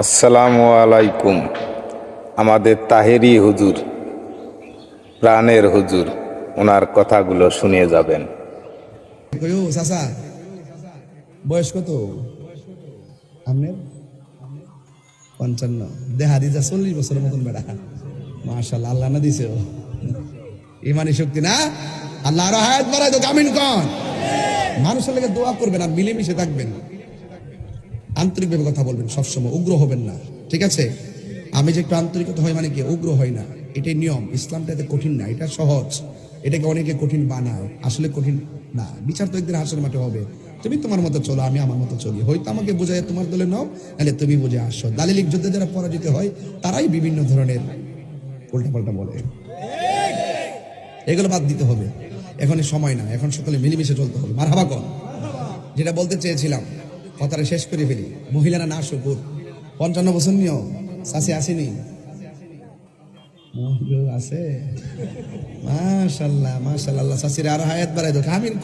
আসসালামু আলাইকুম। আমাদের তাহেরি হুজুর, প্রাণের হুজুর, ওনার কথাগুলো শুনে যাবেন। চাচা? বয়স কত? আপনার? পঞ্চান্ন। দেহা দিজা চল্লিশ বছরের মতন বেড়া। মাশাল্লাহ আল্লাহ না দিছে। ইমানি শক্তি না? আল্লাহ আরও হায়াত বাড়াই তো কামিন কন মানুষের লেগে দোয়া করবেন আর মিলেমিশে থাকবেন। আন্তরিকভাবে কথা বলবেন, সবসময় উগ্র হবেন না। ঠিক আছে? আমি যে একটু আন্তরিকতা হয় মানে কি? উগ্র হয় না। এটাই নিয়ম। ইসলামটা এত কঠিন না, এটা সহজ। এটাকে অনেকে কঠিন বানায়। আসলে কঠিন না। বিচার তো একদিন হাসের মাঠে হবে। তুমি তোমার মতো চলো, আমি আমার মতো চলি। হয়তো আমাকে বোঝায় তোমার দলে নাও, নাহলে তুমি বুঝে আসো। দালিলিক যুদ্ধে যারা পরাজিত হয়, তারাই বিভিন্ন ধরনের উল্টাপাল্টা বলে। এগুলো বাদ দিতে হবে। এখন সময় না। এখন সকলে মিলেমিশে চলতে হবে। মার হাবা যেটা বলতে চেয়েছিলাম কথাটা শেষ করে ফেলি। মহিলারা না শুকুর পঞ্চান্ন বছর নিয়েও সাসি আসেনি। আছে। মাশাল্লাহ মাশাল্লাহ শাসির আরও হায়াত বাড়াই দোক আমিন